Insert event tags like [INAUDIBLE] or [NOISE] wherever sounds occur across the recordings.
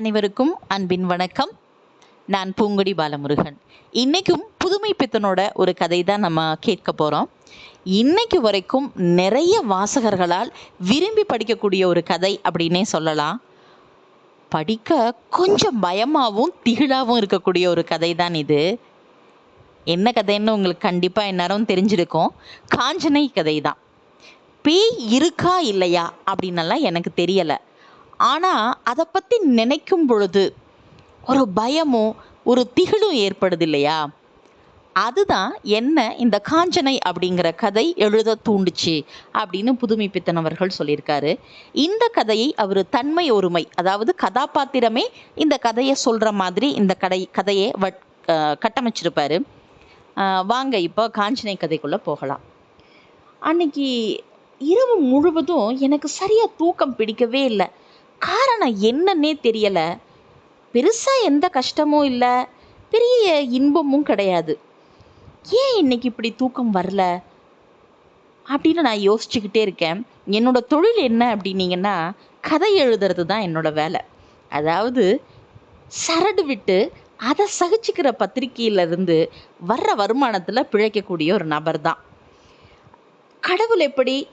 அனைவருக்கும் அன்பின் வணக்கம். நான் பூங்குடி பாலமுருகன். இன்றைக்கும் புதுமை பித்தனோட ஒரு கதை தான் நம்ம கேட்க போகிறோம் இன்னைக்கு வரைக்கும் நிறைய வாசகர்களால் விரும்பி படிக்கக்கூடிய ஒரு கதை அப்படின்னே சொல்லலாம். படிக்க கொஞ்சம் பயமாகவும் திகிலாகவும் இருக்கக்கூடிய ஒரு கதை தான் இது. என்ன கதைன்னு உங்களுக்கு கண்டிப்பாக எல்லாரும் தெரிஞ்சிருக்கும். காஞ்சனை கதை தான் பேய் இருக்கா இல்லையா அப்படின்னலாம் எனக்கு தெரியலை. ஆனால் அதை பற்றி நினைக்கும் பொழுது ஒரு பயமும் ஒரு திகிலும் ஏற்படுது இல்லையா அதுதான் என்ன இந்த காஞ்சனை அப்படிங்கிற கதை எழுத தூண்டுச்சு அப்படின்னு புதுமை பித்தன் அவர்கள் சொல்லியிருக்காரு. இந்த கதையை அவர் தன்மை ஒருமை அதாவது கதாபாத்திரமே இந்த கதையை சொல்கிற மாதிரி இந்த கதை கதையை வட் கட்டமைச்சிருப்பார். கட்டமைச்சிருப்பாரு வாங்க இப்போ காஞ்சனை கதைக்குள்ளே போகலாம். அன்னைக்கு இரவு முழுவதும் எனக்கு சரியாக தூக்கம் பிடிக்கவே இல்லை. காரணம் என்னன்னே தெரியலை. பெருசாக எந்த கஷ்டமும் இல்லை. பெரிய இன்பமும் கிடையாது. ஏன் இன்னைக்கு இப்படி தூக்கம் வரல? அப்படின்னு நான் யோசிச்சுக்கிட்டே இருக்கேன். என்னோட தொழில் என்ன அப்படின்னீங்கன்னா கதை எழுதுறது தான் என்னோட வேலை. அதாவது சரடு விட்டு அதை சகிச்சுக்கிற பத்திரிக்கையிலிருந்து வர்ற வருமானத்தில் பிழைக்கக்கூடிய ஒரு நபர் தான். கடவுள் எப்படி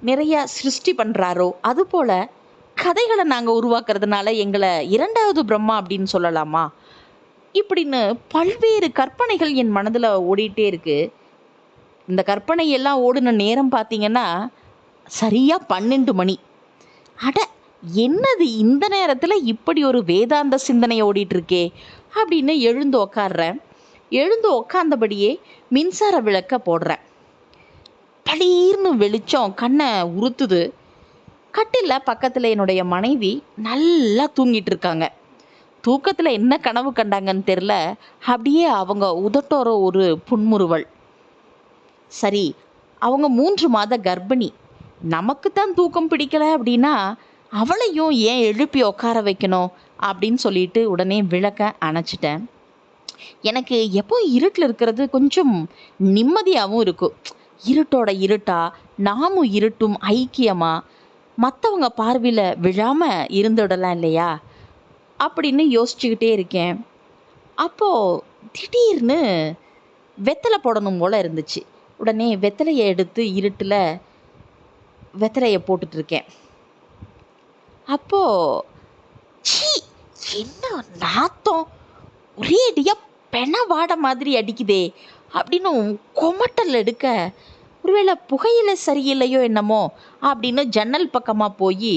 நிறைய சிருஷ்டி பண்ணுறாரோ அதுபோல் கதைகளை நாங்கள் உருவாக்குறதுனால எங்களை இரண்டாவது பிரம்மா அப்படின்னு சொல்லலாமா? இப்படின்னு பல்வேறு கற்பனைகள் என் மனதில் ஓடிட்டே இருக்கு. இந்த கற்பனை எல்லாம் ஓடின நேரம் பார்த்தீங்கன்னா சரியாக பன்னெண்டு மணி. அட என்னது இந்த நேரத்தில் இப்படி ஒரு வேதாந்த சிந்தனை ஓடிட்டு இருக்கே? அப்படின்னு எழுந்து உக்காடுறேன் எழுந்து உக்காந்தபடியே மின்சார விளக்க போடுறேன். பளீர்னு வெளிச்சம் கண்ணை உறுத்துது. கட்டிலில் பக்கத்தில் என்னுடைய மனைவி நல்லா தூங்கிட்டு இருக்காங்க தூக்கத்தில் என்ன கனவு கண்டாங்கன்னு தெரில. அப்படியே அவங்க உதட்டோர ஒரு புன்முறுவல். சரி அவங்க மூன்று மாத கர்ப்பிணி. நமக்கு தான் தூக்கம் பிடிக்கல அப்படின்னா அவளையும் ஏன் எழுப்பி உட்கார வைக்கணும் அப்படின்னு சொல்லிட்டு உடனே விளக்க அணைச்சிட்டேன். எனக்கு எப்போ இருட்டில் இருக்கிறது கொஞ்சம் நிம்மதியாகவும் இருக்கும். இருட்டோட இருட்டா நாமும் இருட்டும் ஐக்கியமாக மற்றவங்க பார்வையில் விழாமல் இருந்துடலாம் இல்லையா? அப்படின்னு யோசிச்சுக்கிட்டே இருக்கேன். அப்போது திடீர்னு வெத்தலை போடணும் போல் இருந்துச்சு. உடனே வெத்தலையை எடுத்து இருட்டில் வெத்தலையை போட்டுட்ருக்கேன் அப்போது சீ என்ன நாத்தம்? ஒரே அடியாக பெண வாட மாதிரி அடிக்குதே அப்படின்னு கொமட்டல் எடுக்க ஒருவேளை புகையில சரியில்லையோ என்னமோ அப்படின்னு ஜன்னல் பக்கமாக போய்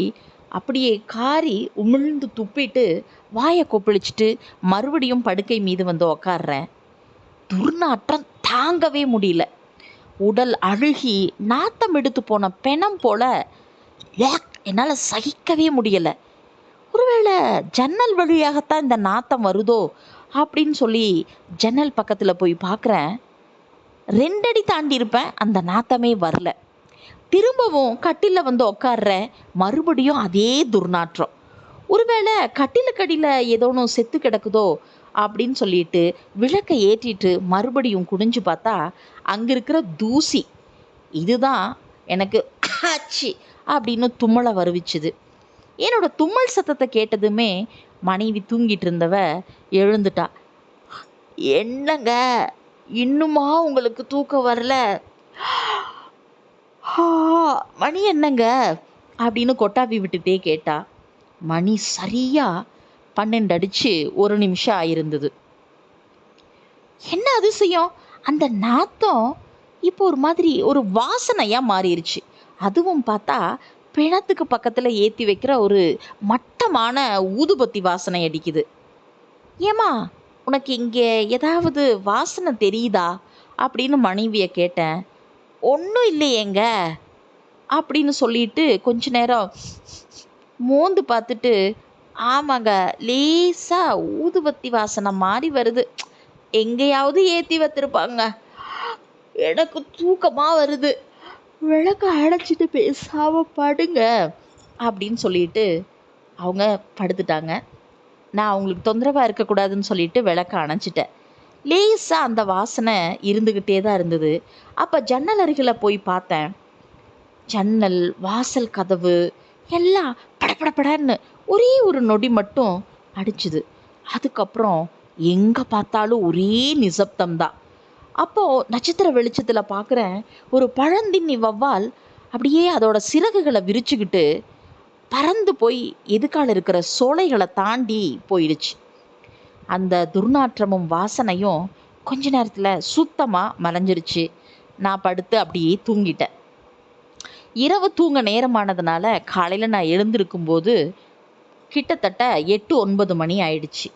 அப்படியே காரி உமிழ்ந்து துப்பிட்டு வாயை கொப்பளிச்சுட்டு மறுபடியும் படுக்கை மீது வந்து உக்காடுறேன் துர்நாற்றம் தாங்கவே முடியல. உடல் அழுகி நாத்தம் எடுத்து போன பெணம் போல என்னால் சகிக்கவே முடியலை. ஒருவேளை ஜன்னல் வழியாகத்தான் இந்த நாத்தம் வருதோ அப்படின்னு சொல்லி ஜன்னல் பக்கத்தில் போய் பார்க்குறேன் ரெண்டடி தாண்டி இருப்பேன் அந்த நாத்தமே வரல. திரும்பவும் கட்டிலில் வந்து உக்காடுறேன் மறுபடியும் அதே துர்நாற்றம். ஒருவேளை கட்டிலுக்கடியில் ஏதோ ஒன்று செத்து கிடக்குதோ அப்படின்னு சொல்லிட்டு விளக்கை ஏற்றிட்டு மறுபடியும் குடிஞ்சு பார்த்தா அங்கே இருக்கிற தூசி. இதுதான் எனக்கு [COUGHS] ஆச்சி அப்படின்னு தும்மலை வருவிச்சுது. என்னோட தும்மல் சத்தத்தை கேட்டதுமே மனைவி தூங்கிட்டு இருந்தவ எழுந்துட்டா என்னங்க? இன்னுமா உங்களுக்கு தூக்கம் வரல? மணி என்னங்க? அப்படின்னு கொட்டாவி விட்டுட்டே கேட்டா. மணி சரியா பன்னெண்டு அடிச்சு ஒரு நிமிஷம் ஆயிருந்தது. என்ன அதிசயம் அந்த நாத்தம் இப்போ ஒரு மாதிரி ஒரு வாசனையா மாறிடுச்சு அதுவும் பார்த்தா பிணத்துக்கு பக்கத்தில் ஏற்றி வைக்கிற ஒரு மட்டமான ஊதுபத்தி வாசனை அடிக்குது. ஏமா உனக்கு இங்கே ஏதாவது வாசனை தெரியுதா? அப்படின்னு மனைவியை கேட்டேன். ஒன்றும் இல்லையேங்க அப்படின்னு சொல்லிட்டு கொஞ்ச நேரம் மோந்து பார்த்துட்டு ஆமாங்க லேசாக ஊதுபத்தி வாசனை மாதிரி வருது. எங்கேயாவது ஏற்றி வச்சிருப்பாங்க. எனக்கு தூக்கமாக வருது. விளக்க அடைச்சிட்டு பேசாமல் படுங்க அப்படின்னு சொல்லிட்டு அவங்க படுத்துட்டாங்க. நான் அவங்களுக்கு தொந்தரவாக இருக்கக்கூடாதுன்னு சொல்லிட்டு விளக்க அணைச்சிட்டேன் லேசாக அந்த வாசனை இருந்துக்கிட்டே தான் இருந்தது. அப்போ ஜன்னல் அருகில் போய் பார்த்தேன். ஜன்னல் வாசல் கதவு எல்லாம் படபடபடன்னு ஒரே ஒரு நொடி மட்டும் அடிச்சுது. அதுக்கப்புறம் எங்கே பார்த்தாலும் ஒரே நிசப்தம்தான். அப்போது நட்சத்திர வெளிச்சத்தில் பார்க்குறேன் ஒரு பழந்தின்னி வவ்வால் அப்படியே அதோட சிறகுகளை விரிச்சுக்கிட்டு பறந்து போய் எதுக்கால இருக்கிற சோலைகளை தாண்டி போயிடுச்சு. அந்த துர்நாற்றமும் வாசனையும் கொஞ்ச நேரத்தில் சுத்தமாக மறைஞ்சிருச்சு நான் படுத்து அப்படியே தூங்கிட்டேன். இரவு தூங்க நேரமானதுனால காலையில் நான் எழுந்திருக்கும்போது கிட்டத்தட்ட எட்டு ஒன்பது மணி ஆயிடுச்சு.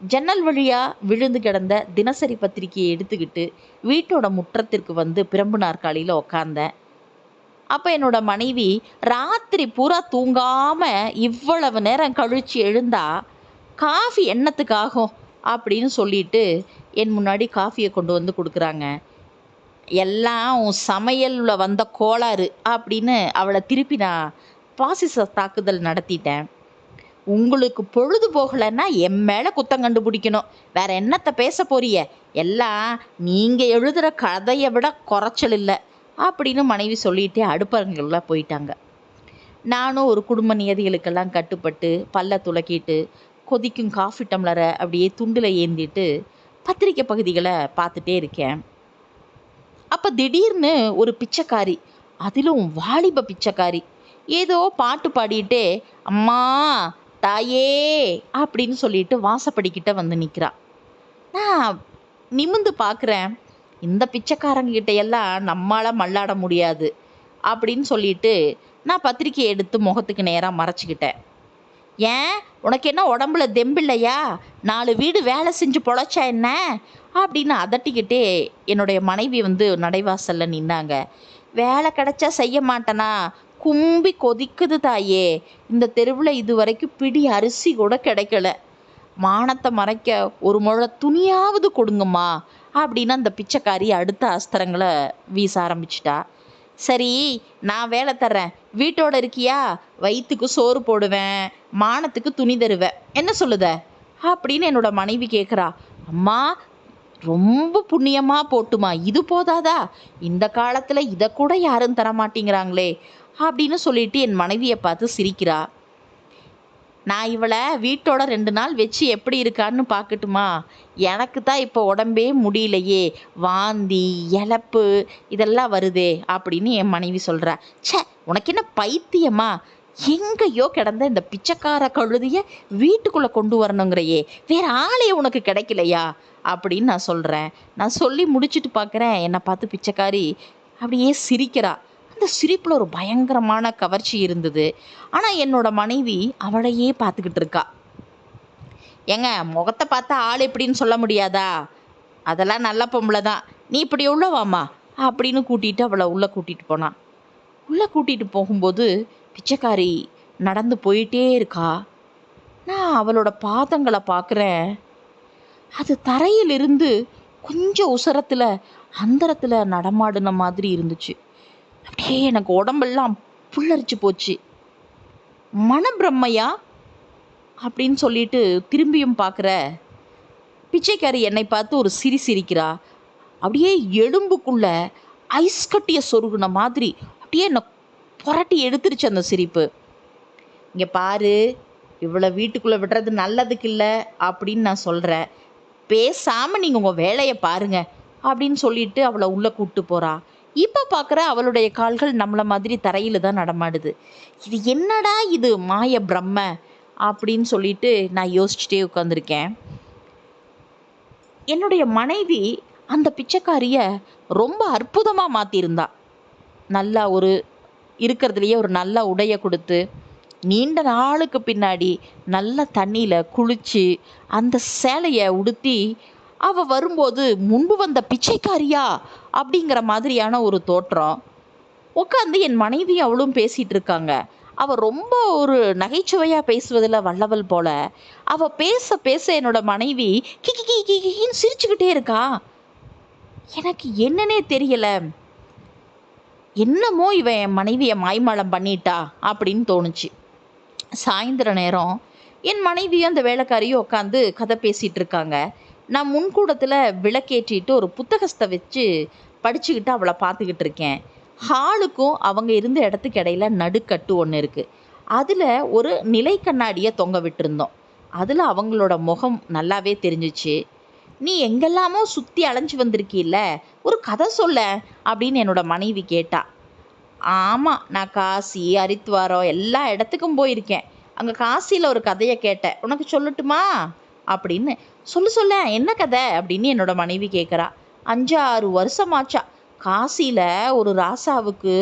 ஜன்னல் வழியாக விழுந்து கிடந்த தினசரி பத்திரிக்கையை எடுத்துக்கிட்டு வீட்டோட முற்றத்திற்கு வந்து பிரம்பு நாற்காலியில் உக்காந்தேன். அப்போ என்னோட மனைவி ராத்திரி பூரா தூங்காம இவ்வளவு நேரம் கழிச்சு எழுந்தா காஃபி என்னத்துக்காகும்? அப்படின்னு சொல்லிட்டு என் முன்னாடி காஃபியை கொண்டு வந்து கொடுக்குறாங்க. எல்லாம் உன் சமையலில் வந்த கோளாறு அப்படின்னு அவளை திருப்பி நான் பாசிச தாக்குதல் நடத்திட்டேன். உங்களுக்கு பொழுது போகலைன்னா என் மேலே குத்தம் கண்டுபிடிக்கணும். வேற என்னத்தை பேச போறிய எல்லாம் நீங்கள் எழுதுகிற கதையை விட குறைச்சல் இல்லை. அப்படின்னு மனைவி சொல்லிகிட்டே அடுப்பங்கள்ல போயிட்டாங்க. நானும் ஒரு குடும்ப நியதிகளுக்கெல்லாம் கட்டுப்பட்டு பல்ல துலக்கிட்டு கொதிக்கும் காஃபி டம்ளரை அப்படியே துண்டில் ஏந்திட்டு பத்திரிக்கை பகுதிகளை பார்த்துட்டே இருக்கேன். அப்போ திடீர்னு ஒரு பிச்சைக்காரி அதிலும் வாலிப பிச்சைக்காரி ஏதோ பாட்டு பாடிட்டே அம்மா தாயே அப்படின்னு சொல்லிட்டு வாசப்படிக்கிட்ட வந்து நிற்கிறா நான் நிமிந்து பார்க்குறேன். இந்த பிச்சைக்காரங்கிட்ட எல்லாம் நம்மளால் மல்லாட முடியாது அப்படின்னு சொல்லிட்டு நான் பத்திரிக்கையை எடுத்து முகத்துக்கு நேராக மறைச்சிக்கிட்டேன். ஏன்? உனக்கு என்ன உடம்புல தெம்பில்லையா நாலு வீடு வேலை செஞ்சு பொழைச்சா என்ன? அப்படின்னு அதட்டிக்கிட்டே என்னுடைய மனைவி வந்து நடைவாசலில் நின்னாங்க. வேலை கிடைச்சா செய்ய மாட்டேனா? கும்பி கொதிக்குது தாயே. இந்த தெருவில் இது வரைக்கும் பிடி அரிசி கூட கிடைக்கல. மானத்தை மறைக்க ஒரு முழ துணியாவது கொடுங்கம்மா. அப்படின்னு அந்த பிச்சைக்காரி அடுத்த அஸ்திரங்களை வீச ஆரம்பிச்சிட்டா. சரி நான் வேலை தர்றேன். வீட்டோட இருக்கியா? வயிற்றுக்கு சோறு போடுவேன். மானத்துக்கு துணி தருவேன். என்ன சொல்லுத? அப்படின்னு என்னோட மனைவி கேட்குறா அம்மா ரொம்ப புண்ணியமா போட்டுமா. இது போதாதா? இந்த காலத்தில் இதை கூட யாரும் தர மாட்டேங்கிறாங்களே அப்படின்னு சொல்லிட்டு என் மனைவியை பார்த்து சிரிக்கிறா. நான் இவளை வீட்டோட ரெண்டு நாள் வச்சு எப்படி இருக்கான்னு பார்க்கட்டுமா? எனக்கு தான் இப்போ உடம்பே முடியலையே. வாந்தி இழப்பு இதெல்லாம் வருதே அப்படின்னு என் மனைவி சொல்கிறா ச்சே உனக்கு என்ன பைத்தியமா? எங்கேயோ கிடந்த இந்த பிச்சைக்கார கழுதியை வீட்டுக்குள்ளே கொண்டு வரணுங்கிறையே. வேற ஆளே உனக்கு கிடைக்கலையா? அப்படின்னு நான் சொல்கிறேன் நான் சொல்லி முடிச்சுட்டு பார்க்குறேன் என்னை பார்த்து பிச்சைக்காரி அப்படியே சிரிக்கிறா. அந்த சிரிப்பில் ஒரு பயங்கரமான கவர்ச்சி இருந்தது. ஆனால் என்னோட மனைவி அவளையே பார்த்துக்கிட்டு இருக்கா. ஏங்க முகத்தை பார்த்தா ஆள் எப்படின்னு சொல்ல முடியாதா? அதெல்லாம் நல்ல பொம்பளை தான். நீ இப்படி உள்ளவாம்மா அப்படின்னு கூட்டிகிட்டு அவளை உள்ளே கூட்டிகிட்டு போனான் உள்ளே கூட்டிகிட்டு போகும்போது பிச்சைக்காரி நடந்து போயிட்டே இருக்கா. நான் அவளோட பாதங்களை பார்க்குறேன். அது தரையிலிருந்து கொஞ்சம் உசரத்தில் அந்தரத்தில் நடமாடின மாதிரி இருந்துச்சு. அப்படியே எனக்கு உடம்பெல்லாம் புல்லரிச்சு போச்சு. மனப்பிரம்மையா அப்படின்னு சொல்லிட்டு திரும்பியும் பார்க்குற பிச்சைக்காரி என்னை பார்த்து ஒரு சிரி சிரிக்கிறா. அப்படியே எலும்புக்குள்ள ஐஸ் கட்டிய சொருகுன மாதிரி அப்படியே என்னை புரட்டி எடுத்துருச்சு அந்த சிரிப்பு. இங்கே பாரு இவ்வளோ வீட்டுக்குள்ளே விடுறது நல்லதுக்கு இல்லை அப்படின்னு நான் சொல்கிறேன் பேசாமல் நீங்கள் உங்கள் வேலையை பாருங்க அப்படின்னு சொல்லிட்டு அவளை உள்ளே கூப்பிட்டு போகிறா இப்போ பார்க்குற அவளுடைய கால்கள் நம்மளை மாதிரி தரையில் தான் நடமாடுது. இது என்னடா இது மாய பிரம்ம? அப்படின்னு சொல்லிட்டு நான் யோசிச்சுட்டே உட்காந்துருக்கேன் என்னுடைய மனைவி அந்த பிச்சைக்காரியை ரொம்ப அற்புதமாக மாற்றிருந்தா நல்லா ஒரு இருக்கிறதுலையே ஒரு நல்ல உடையை கொடுத்து நீண்ட நாளுக்கு பின்னாடி நல்ல தண்ணியில் குளித்து அந்த சேலையை உடுத்தி அவள் வரும்போது முன்பு வந்த பிச்சைக்காரியா அப்படிங்கிற மாதிரியான ஒரு தோற்றம். உட்காந்து என் மனைவி அவளும் பேசிகிட்டு இருக்காங்க. அவள் ரொம்ப ஒரு நகைச்சுவையாக பேசுவதில் வல்லவள் போல. அவள் பேச பேச என்னோட மனைவி கிக்கி கி கி கின்னு சிரிச்சுக்கிட்டே இருக்கா. எனக்கு என்னன்னே தெரியலை. என்னமோ இவன் என் மனைவியை மாய்மாலம் பண்ணிட்டா அப்படின்னு தோணுச்சு. சாயந்தர நேரம் என் மனைவியும் அந்த வேலைக்காரியும் உட்காந்து கதை பேசிகிட்டு இருக்காங்க. நான் முன்கூடத்தில் விளக்கேற்றிட்டு ஒரு புத்தகத்தை வச்சு படிச்சுக்கிட்டு அவளை பார்த்துக்கிட்டு இருக்கேன். ஹாலுக்கும் அவங்க இருந்த இடத்துக்கு இடையில நடுக்கட்டு ஒன்று இருக்குது அதில் ஒரு நிலை கண்ணாடியை தொங்க விட்டுருந்தோம். அதில் அவங்களோட முகம் நல்லாவே தெரிஞ்சிச்சு. நீ எங்கெல்லாமோ சுற்றி அலைஞ்சு வந்திருக்கீல்ல ஒரு கதை சொல்ல அப்படின்னு என்னோட மனைவி கேட்டா. ஆமாம் நான் காசி ஹரித்வாரம் எல்லா இடத்துக்கும் போயிருக்கேன். அங்கே காசியில் ஒரு கதையை கேட்டேன். உனக்கு சொல்லட்டுமா? அப்படின்னு சொல்லு சொல்ல என்ன கதை அப்படின்னு என்னோட மனைவி கேட்குறா அஞ்சு ஆறு வருஷமாச்சா. காசியில் ஒரு ராசாவுக்கு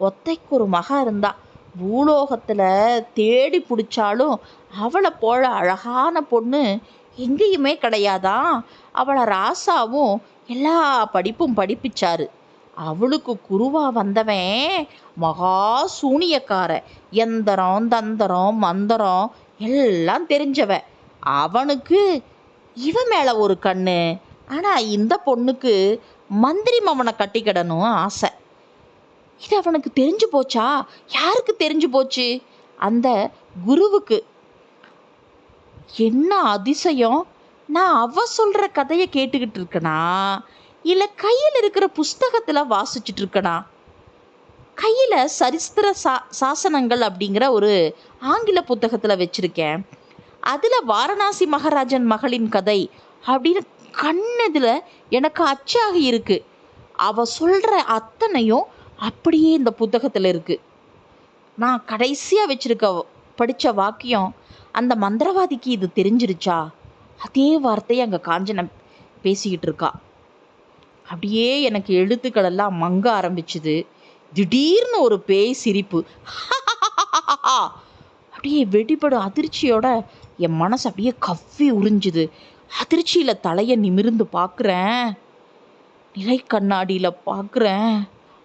ஒத்தைக்கு ஒரு மகா இருந்தா. பூலோகத்தில் தேடி பிடிச்சாலும் அவளை போல அழகான பொண்ணு எங்கேயுமே கிடையாதான் அவளை ராசாவும் எல்லா படிப்பும் படிப்பிச்சாரு. அவளுக்கு குருவா வந்தவன் மகா சூனியக்கார எந்திரம் தந்தரம் மந்தரம் எல்லாம் தெரிஞ்சவன். அவனுக்கு இவன் மேலே ஒரு கண்ணு. ஆனால் இந்த பொண்ணுக்கு மந்திரி மவனை கட்டிக்கிடணும் ஆசை. இது அவனுக்கு தெரிஞ்சு போச்சா? யாருக்கு தெரிஞ்சு போச்சு? அந்த குருவுக்கு. என்ன அதிசயம்? நான் அவ சொல்கிற கதையை கேட்டுக்கிட்டு இருக்கனா? இல்லை கையில் இருக்கிற புஸ்தகத்தில் வாசிச்சுட்டு இருக்கனா? கையில் சரித்திர சா சாசனங்கள் அப்படிங்கிற ஒரு ஆங்கில புத்தகத்தில் வச்சுருக்கேன். அதில் வாரணாசி மகாராஜன் மகளின் கதை அப்படின்னு கண்ணதில் எனக்கு அச்சாக இருக்கு. அவ சொல்கிற அத்தனையும் அப்படியே இந்த புத்தகத்தில் இருக்கு. நான் கடைசியாக வச்சிருக்க படித்த வாக்கியம் அந்த மந்திரவாதிக்கு இது தெரிஞ்சிருச்சா? அதே வார்த்தையை அங்கே காஞ்சனை பேசிக்கிட்டு இருக்கா. அப்படியே எனக்கு எழுத்துக்கள் எல்லாம் மங்க ஆரம்பிச்சுது. திடீர்னு ஒரு பேய் சிரிப்பு. [LAUGHS] அப்படியே வெடிபடும் அதிர்ச்சியோட என் மனசு அப்படியே கவ்வி உறிஞ்சுது. அதிர்ச்சியில் தலையை நிமிர்ந்து பார்க்குறேன் நிலை கண்ணாடியில் பார்க்குறேன்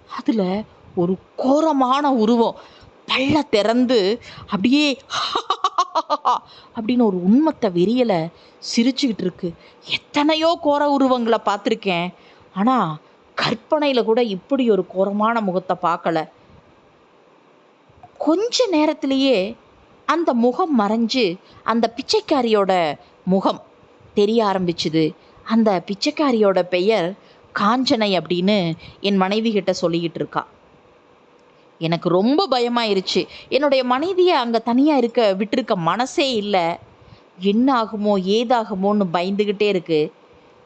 அதில் ஒரு கோரமான உருவம். பல்ல திறந்து அப்படியே [LAUGHS] அப்படின்னு ஒரு உண்மத்தை வெறியலை சிரிச்சுக்கிட்டு இருக்கு. எத்தனையோ கோர உருவங்களை பார்த்துருக்கேன். ஆனால் கற்பனையில் கூட இப்படி ஒரு கோரமான முகத்தை பார்க்கல. கொஞ்ச நேரத்திலேயே அந்த முகம் மறைஞ்சு அந்த பிச்சைக்காரியோட முகம் தெரிய ஆரம்பிச்சுது. அந்த பிச்சைக்காரியோட பெயர் காஞ்சனை அப்படின்னு என் மனைவி கிட்ட சொல்லிக்கிட்டு இருக்கா. எனக்கு ரொம்ப பயமாயிருச்சு. என்னுடைய மனைவியை அங்கே தனியாக இருக்க விட்டிருக்க மனசே இல்லை. என்ன ஆகுமோ ஏதாகுமோன்னு பயந்துக்கிட்டே இருக்கு.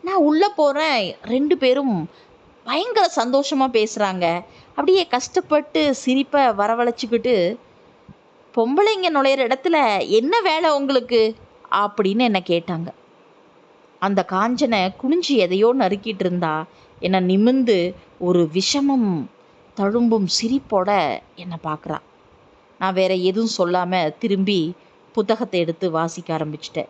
நான் உள்ளே போகிறேன் ரெண்டு பேரும் பயங்கர சந்தோஷமாக பேசுகிறாங்க அப்படியே கஷ்டப்பட்டு சிரிப்பை வரவழைச்சிக்கிட்டு பொம்பளைங்க நுழையிற இடத்துல என்ன வேலை உங்களுக்கு? அப்படின்னு என்னை கேட்டாங்க. அந்த காஞ்சனை குனிஞ்சு எதையோ நறுக்கிட்டு இருந்தா என்னை நிமிந்து ஒரு விஷமம் தழும்பும் சிரிப்போட என்னை பார்க்குறா. நான் வேற எதுவும் சொல்லாமல் திரும்பி புத்தகத்தை எடுத்து வாசிக்க ஆரம்பிச்சிட்டேன்.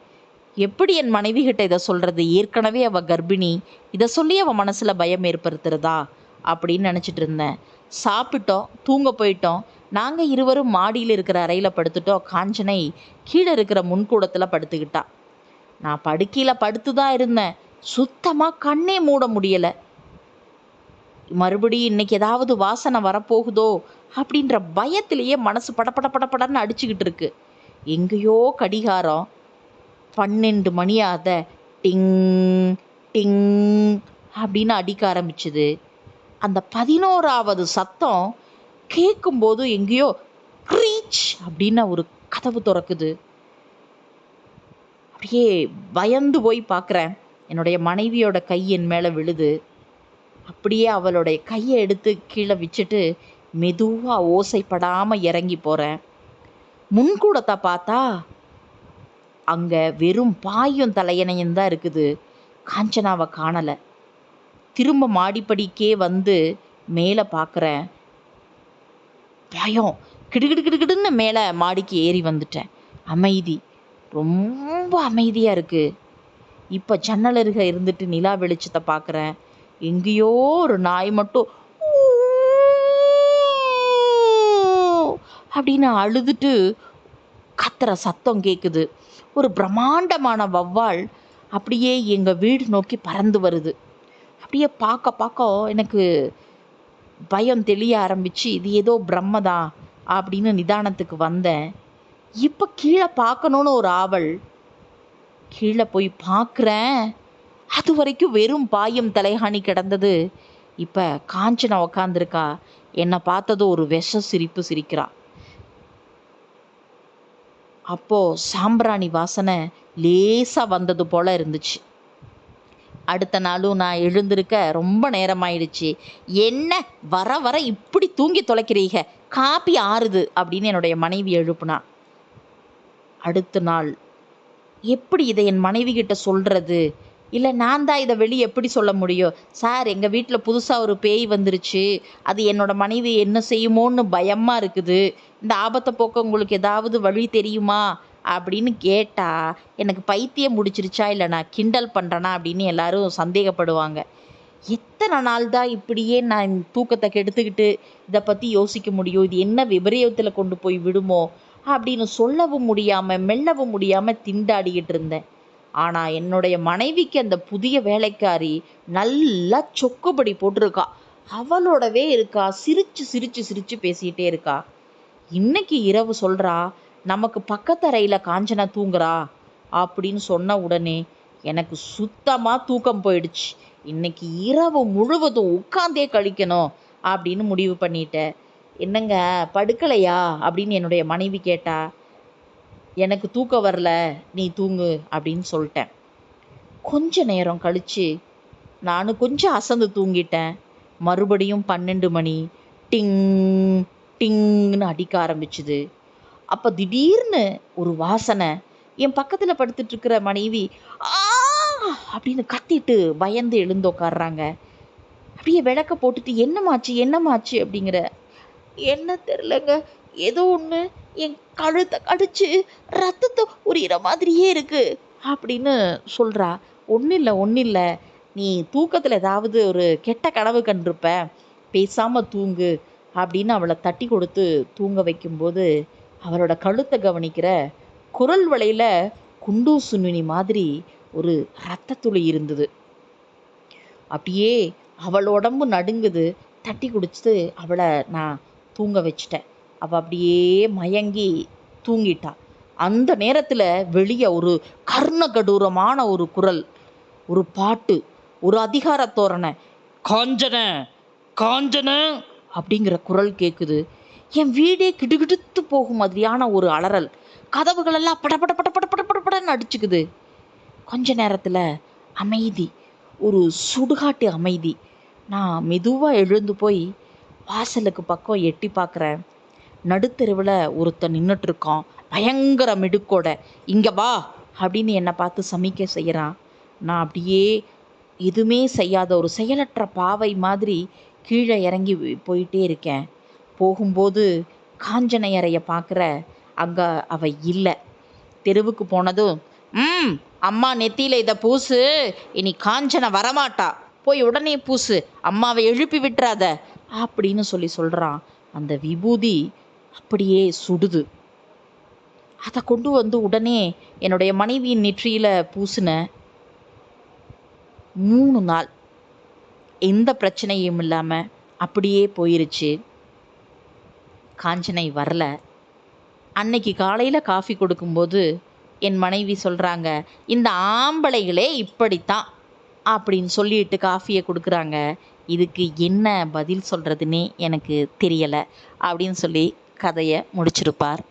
எப்படி என் மனைவி கிட்ட இதை சொல்கிறது ஏற்கனவே அவள் கர்ப்பிணி. இதை சொல்லி அவள் மனசில் பயம் ஏற்படுத்துறதா? அப்படின்னு நினச்சிட்டு இருந்தேன். சாப்பிட்டோம் தூங்க போயிட்டோம். நாங்கள் இருவரும் மாடியில் இருக்கிற அறையில் படுத்துட்டோம். காஞ்சனை கீழே இருக்கிற முன்கூடத்தில் படுத்துக்கிட்டா. நான் படுக்கையில் படுத்து தான் இருந்தேன். சுத்தமாக கண்ணே மூட முடியலை. மறுபடியும் இன்னைக்கு ஏதாவது வாசனை வரப்போகுதோ அப்படின்ற பயத்திலேயே மனசு படபட படபடன்னு அடிச்சுக்கிட்டு இருக்கு. எங்கேயோ கடிகாரம் பன்னெண்டு மணியாத டிங் டிங் அப்படின்னு அடிக்க ஆரம்பிச்சுது. அந்த பதினோராவது சத்தம் கேட்கும்போது எங்கேயோ க்ரீச் அப்படின்னு ஒரு கதவு திறக்குது. அப்படியே பயந்து போய் பார்க்குறேன். என்னுடைய மனைவியோட கை என் மேலே விழுது. அப்படியே அவளுடைய கையை எடுத்து கீழே வச்சுட்டு மெதுவாக ஓசைப்படாமல் இறங்கி போகிறேன் முன்கூடத்தை பார்த்தா அங்கே வெறும் பாயும் தலையணையும் தான் இருக்குது. காஞ்சனாவை காணலை. திரும்ப மாடிப்படிக்கே வந்து மேலே பார்க்குறேன். பயம். கிடுகிடு கிடுகிடுன்னு மேலே மாடிக்கு ஏறி வந்துட்டேன். அமைதி. ரொம்ப அமைதியாக இருக்குது இப்போ ஜன்னல் அருகே இருந்துட்டு நிலா வெளிச்சத்தை பார்க்குறேன் எங்கேயோ ஒரு நாய் மட்டும் அப்படின்னு அழுதுட்டு கத்துற சத்தம் கேட்குது ஒரு பிரம்மாண்டமான வவ்வால் அப்படியே எங்கள் வீடு நோக்கி பறந்து வருது. அப்படியே பார்க்க பார்க்க எனக்கு பயம் தெளிய ஆரம்பிச்சு இது ஏதோ பிரம்மதான் அப்படின்னு நிதானத்துக்கு வந்தேன். இப்போ கீழே பார்க்கணுன்னு ஒரு ஆவல். கீழே போய் பார்க்குறேன். அது வரைக்கும் வெறும் பாயும் தலைகாணி கிடந்தது. இப்போ காஞ்சனா உக்காந்துருக்கா. என்னை பார்த்தது ஒரு விஷ சிரிப்பு சிரிக்கிறா. அப்போது சாம்பிராணி வாசனை லேசாக வந்தது போல் இருந்துச்சு. அடுத்த நாளும் நான் எழுந்திருக்க ரொம்ப நேரமாயிடுச்சு. என்ன? வர வர இப்படி தூங்கி தொலைக்கிறீங்க? காப்பி ஆறுது அப்படின்னு என்னுடைய மனைவி எழுப்புனா. அடுத்த நாள் எப்படி இதை என் மனைவி கிட்ட சொல்கிறது இல்லை நான் தான் இதை வெளியே எப்படி சொல்ல முடியும்? சார் எங்கள் வீட்டில் புதுசாக ஒரு பேய் வந்துருச்சு. அது என்னோட மனைவி என்ன செய்யுமோன்னு பயமாக இருக்குது. இந்த ஆபத்தை போக்க உங்களுக்கு ஏதாவது வழி தெரியுமா? அப்படின்னு கேட்டால் எனக்கு பைத்தியம் முடிச்சிருச்சா இல்லை நான் கிண்டல் பண்ணுறேனா அப்படின்னு எல்லாரும் சந்தேகப்படுவாங்க. எத்தனை நாள் தான் இப்படியே நான் தூக்கத்தை கெடுத்துக்கிட்டு இதை பற்றி யோசிக்க முடியும்? இது என்ன விபரீதத்தில் கொண்டு போய் விடுமோ? அப்படின்னு சொல்லவும் முடியாமல் மெல்லவும் முடியாமல் திண்டாடிக்கிட்டு இருந்தேன். ஆனால் என்னுடைய மனைவிக்கு அந்த புதிய வேலைக்காரி நல்லா சொக்குபடி போட்டிருக்கா. அவளோடவே இருக்கா. சிரிச்சு சிரிச்சு சிரிச்சு பேசிக்கிட்டே இருக்கா. இன்னைக்கு இரவு சொல்கிறா நமக்கு பக்கத்தரையில் காஞ்சனா தூங்குறா அப்படின்னு சொன்ன உடனே எனக்கு சுத்தமாக தூக்கம் போயிடுச்சு. இன்னைக்கு இரவு முழுவதும் உட்காந்தே கழிக்கணும் அப்படின்னு முடிவு பண்ணிட்டேன் என்னங்க படுக்கலையா? அப்படின்னு என்னுடைய மனைவி கேட்டா எனக்கு தூக்கம் வரல நீ தூங்கு அப்படின்னு சொல்லிட்டேன். கொஞ்ச நேரம் கழிச்சு நானும் கொஞ்சம் அசந்து தூங்கிட்டேன். மறுபடியும் பன்னெண்டு மணி டிங் டிங்னு அடிக்க ஆரம்பிச்சுது. அப்போ திடீர்னு ஒரு வாசனை என் பக்கத்தில் படுத்துட்டு இருக்கிற மனைவி ஆ! அப்படின்னு கத்திட்டு பயந்து எழுந்து உட்காடுறாங்க அப்படியே விளக்க போட்டுட்டு என்னமாச்சு என்னமாச்சு? அப்படிங்கிற என்ன தெரிலங்க. ஏதோ ஒன்று என் கழுத்தை கடிச்சு ரத்தத்தை உரியிற மாதிரியே இருக்குது அப்படின்னு சொல்கிறா ஒன்றும் இல்லை ஒன்றும் இல்லை நீ தூக்கத்தில் ஏதாவது ஒரு கெட்ட கனவு கண்டிருப்ப. பேசாமல் தூங்கு. அப்படின்னு அவளை தட்டி கொடுத்து தூங்க வைக்கும்போது அவளோட கழுத்தை கவனிக்கிற குரல் வலையில் குண்டூசு நுனி மாதிரி ஒரு ரத்தத்துளி இருந்தது. அப்படியே அவள் உடம்பு நடுங்குது. தட்டி குடிச்சிட்டு அவளை நான் தூங்க வச்சிட்டேன். அவள் அப்படியே மயங்கி தூங்கிட்டா. அந்த நேரத்தில் வெளியே ஒரு கர்ண கடூரமான ஒரு குரல் ஒரு பாட்டு ஒரு அதிகார தோரணை காஞ்சன காஞ்சன அப்படிங்கிற குரல் கேட்குது என் வீடே கிடுகிடுத்து போகும் மாதிரியான ஒரு அலறல். கதவுகளெல்லாம் பட பட பட பட பட பட படன்னு அடிச்சுக்குது. கொஞ்ச நேரத்தில் அமைதி. ஒரு சுடுகாட்டு அமைதி. நான் மெதுவாக எழுந்து போய் வாசலுக்கு பக்கம் எட்டி பார்க்குறேன் நடுத்தெருவில் ஒருத்தன் நின்றுட்டு இருக்கான் பயங்கர மிடுக்கோட. இங்கே வா அப்படின்னு என்னை பார்த்து சமிக்க செய்கிறான் நான் அப்படியே எதுவுமே செய்யாத ஒரு செயலற்ற பாவை மாதிரி கீழே இறங்கி போயிட்டே இருக்கேன். போகும்போது காஞ்சனையரையை பார்க்குற அங்கே அவ இல்லை. தெருவுக்கு போனதும் ம் அம்மா நெத்தியில் இதை பூசு இனி காஞ்சனை வரமாட்டா. போய் உடனே பூசு அம்மாவை எழுப்பி விட்டுறாத. அப்படின்னு சொல்லி சொல்கிறான் அந்த விபூதி அப்படியே சுடுது. அதை கொண்டு வந்து உடனே என்னுடைய மனைவியின் நெற்றியில் பூசின மூணு நாள் எந்த பிரச்சனையும் இல்லாமல் அப்படியே போயிருச்சு. காஞ்சனை வரல. அன்னைக்கு காலையில் காஃபி கொடுக்கும்போது என் மனைவி சொல்கிறாங்க இந்த ஆம்பளைகளே இப்படித்தான் அப்படின்னு சொல்லிட்டு காஃபியை கொடுக்குறாங்க. இதுக்கு என்ன பதில் சொல்கிறதுனே எனக்கு தெரியலை அப்படின்னு சொல்லி கதையை முடிச்சிருப்பார்.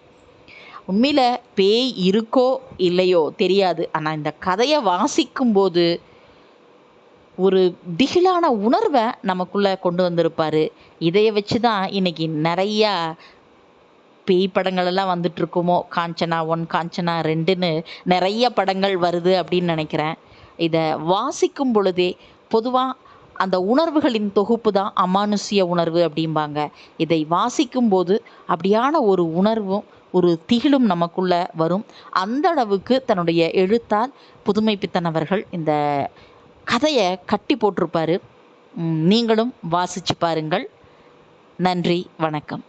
உண்மையில் பேய் இருக்கோ இல்லையோ தெரியாது. ஆனால் இந்த கதையை வாசிக்கும்போது ஒரு திகிலான உணர்வை நமக்குள்ளே கொண்டு வந்திருப்பார். இதைய வச்சு தான் இன்னைக்கு நிறையா பேய் படங்கள் எல்லாம் வந்துட்டு இருக்குமோ காஞ்சனா ஒன் காஞ்சனா ரெண்டுன்னு நிறைய படங்கள் வருது அப்படின்னு நினைக்கிறேன். இதை வாசிக்கும் பொழுதே பொதுவாக அந்த உணர்வுகளின் தொகுப்பு தான் அமானுஷ்ய உணர்வு அப்படிம்பாங்க. இதை வாசிக்கும்போது அப்படியான ஒரு உணர்வும் ஒரு திகிலும் நமக்குள்ள வரும். அந்த அளவுக்கு தன்னுடைய எழுத்தால் புதுமை பித்தன் அவர்கள் இந்த கதையை கட்டி போட்டிருப்பாரு. நீங்களும் வாசிச்சு பாருங்கள். நன்றி வணக்கம்.